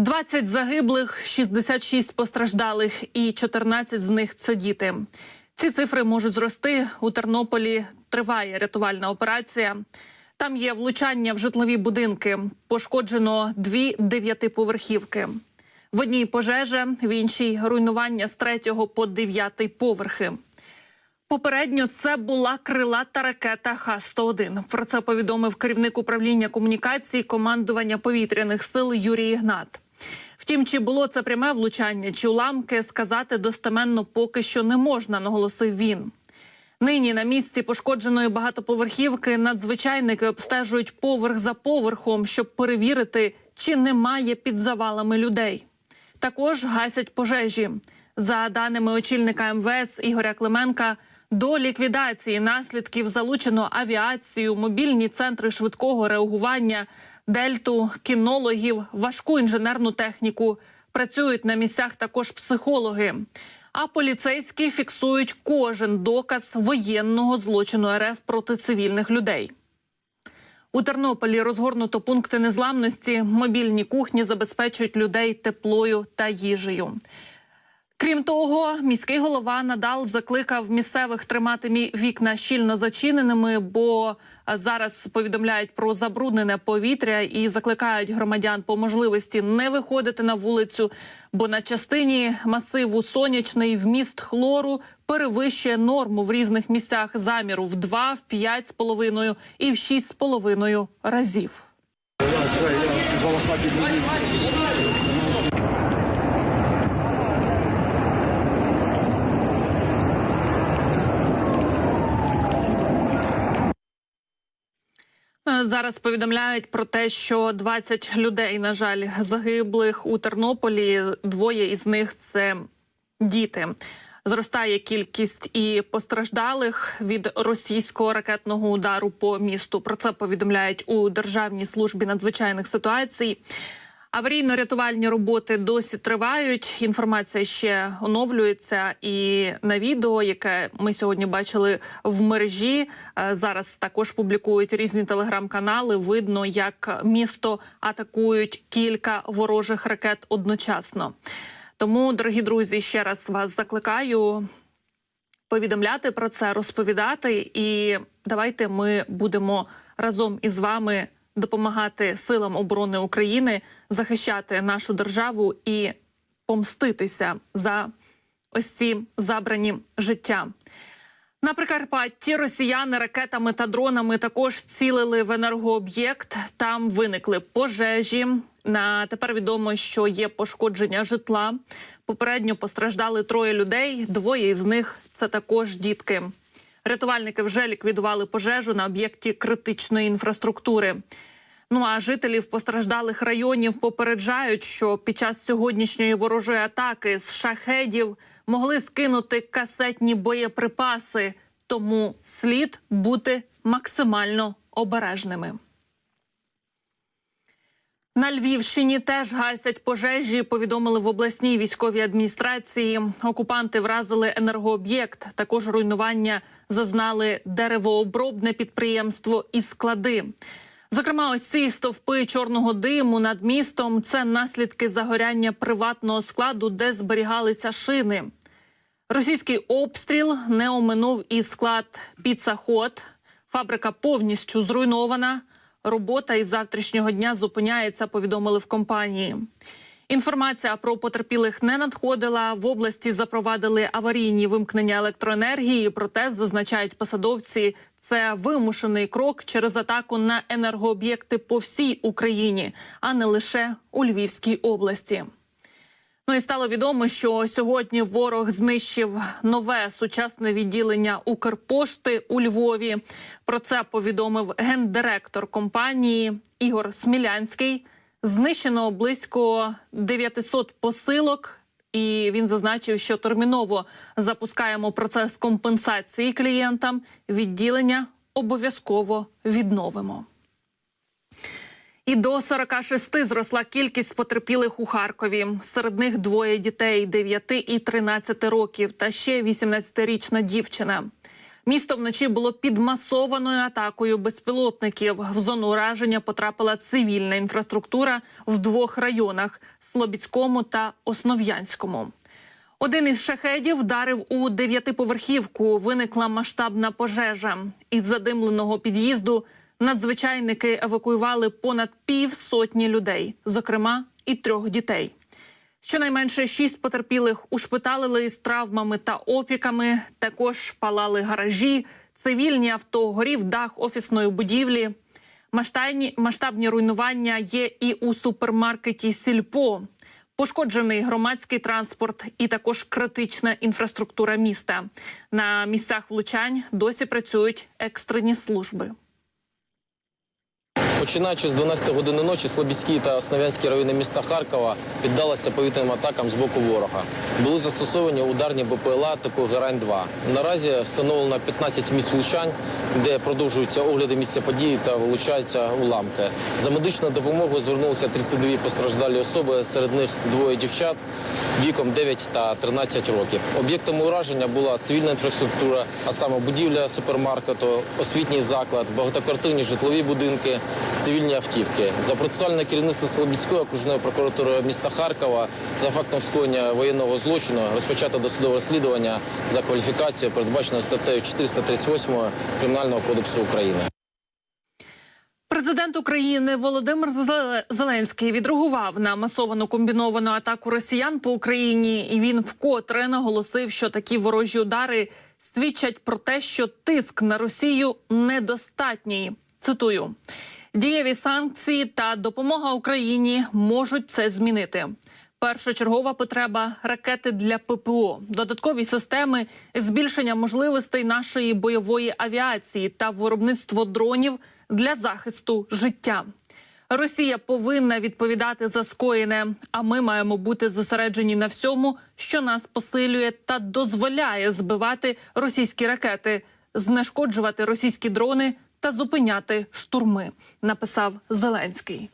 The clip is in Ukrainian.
20 загиблих, 66 постраждалих і 14 з них це діти. Ці цифри можуть зрости. У Тернополі триває рятувальна операція. Там є влучання в житлові будинки. Пошкоджено дві дев'ятиповерхівки. В одній пожежа, в іншій руйнування з третього по дев'ятий поверхи. Попередньо це була крилата ракета Х-101. Про це повідомив керівник управління комунікації командування повітряних сил Юрій Ігнат. Втім, чи було це пряме влучання, чи уламки сказати достеменно поки що не можна, наголосив він. Нині на місці пошкодженої багатоповерхівки надзвичайники обстежують поверх за поверхом, щоб перевірити, чи немає під завалами людей. Також гасять пожежі. За даними очільника МВС Ігоря Клименка, до ліквідації наслідків залучено авіацію, мобільні центри швидкого реагування, дельту, кінологів, важку інженерну техніку. Працюють на місцях також психологи. А поліцейські фіксують кожен доказ воєнного злочину РФ проти цивільних людей. У Тернополі розгорнуто пункти незламності. Мобільні кухні забезпечують людей теплою та їжею. Крім того, міський голова надал закликав місцевих тримати вікна щільно зачиненими, бо зараз повідомляють про забруднене повітря і закликають громадян по можливості не виходити на вулицю, бо на частині масиву сонячний вміст хлору перевищує норму в різних місцях заміру в 2, в 5,5 і в 6,5 разів. Зараз повідомляють про те, що 20 людей, на жаль, загиблих у Тернополі. Двоє із них це діти. Зростає кількість і постраждалих від російського ракетного удару по місту. Про це повідомляють у Державній службі надзвичайних ситуацій. Аварійно-рятувальні роботи досі тривають. Інформація ще оновлюється. І на відео, яке ми сьогодні бачили в мережі, е, зараз також публікують різні телеграм-канали. Видно, як місто атакують кілька ворожих ракет одночасно. Тому, дорогі друзі, ще раз вас закликаю повідомляти про це, розповідати. І давайте ми будемо разом із вами допомагати силам оборони України захищати нашу державу і помститися за ось ці забрані життя. На Прикарпатті росіяни ракетами та дронами також цілили в енергооб'єкт. Там виникли пожежі. На тепер відомо, що є пошкодження житла. Попередньо постраждали троє людей. Двоє із них це також дітки. Рятувальники вже ліквідували пожежу на об'єкті критичної інфраструктури. Ну а жителів постраждалих районів попереджають, що під час сьогоднішньої ворожої атаки з шахедів могли скинути касетні боєприпаси, тому слід бути максимально обережними. На Львівщині теж гасять пожежі. Повідомили в обласній військовій адміністрації. Окупанти вразили енергооб'єкт. Також руйнування зазнали деревообробне підприємство і склади. Зокрема, ось ці стовпи чорного диму над містом це наслідки загоряння приватного складу, де зберігалися шини. Російський обстріл не оминув і склад «Піцаход». Фабрика повністю зруйнована. Робота із завтрашнього дня зупиняється. Повідомили в компанії. Інформація про потерпілих не надходила. В області запровадили аварійні вимкнення електроенергії. Проте зазначають посадовці, це вимушений крок через атаку на енергооб'єкти по всій Україні, а не лише у Львівській області. Ну і стало відомо, що сьогодні ворог знищив нове сучасне відділення Укрпошти у Львові. Про це повідомив гендиректор компанії Ігор Смілянський. Знищено близько 900 посилок. І він зазначив, що терміново запускаємо процес компенсації клієнтам. Відділення обов'язково відновимо. І до 46 зросла кількість потерпілих у Харкові. Серед них двоє дітей 9 і 13 років, та ще 18-річна дівчина. Місто вночі було під масованою атакою безпілотників. В зону ураження потрапила цивільна інфраструктура в двох районах Слобідському та Основ'янському. Один із шахедів вдарив у дев'ятиповерхівку. Виникла масштабна пожежа. Із задимленого під'їзду надзвичайники евакуювали понад півсотні людей, зокрема і трьох дітей. Щонайменше шість потерпілих ушпиталили з травмами та опіками. Також палали гаражі, цивільні авто, горів дах офісної будівлі. Масштабні, масштабні руйнування є і у супермаркеті Сільпо. Пошкоджений громадський транспорт і також критична інфраструктура міста. На місцях влучань досі працюють екстрені служби. Починаючи з 12 години ночі, Слобідський та Основ'янський райони міста Харкова піддалися повітряним атакам з боку ворога. Були застосовані ударні БПЛА типу Герань-2. Наразі встановлено 15 місць влучань, де продовжуються огляди місця події та вилучаються уламки. За медичною допомогою звернулися 32 постраждалі особи, серед них двоє дівчат віком 9 та 13 років. Об'єктами ураження була цивільна інфраструктура, а саме будівля супермаркету, освітній заклад, багатоквартирні житлові будинки, цивільні автівки. За процесуальне керівництво Слобідської окружної прокуратури міста Харкова за фактом скоєння воєнного злочину розпочато досудове розслідування за кваліфікацією, передбаченою статтею 438 Кримінального кодексу України. Президент України Володимир Зеленський відреагував на масовану комбіновану атаку росіян по Україні, і він вкотре наголосив, що такі ворожі удари свідчать про те, що тиск на Росію недостатній. Цитую: дієві санкції та допомога Україні можуть це змінити. Першочергова потреба ракети для ППО, додаткові системи, збільшення можливостей нашої бойової авіації та виробництво дронів для захисту життя. Росія повинна відповідати за скоєне, а ми маємо бути зосереджені на всьому, що нас посилює та дозволяє збивати російські ракети, знешкоджувати російські дрони та зупиняти штурми. Написав Зеленський.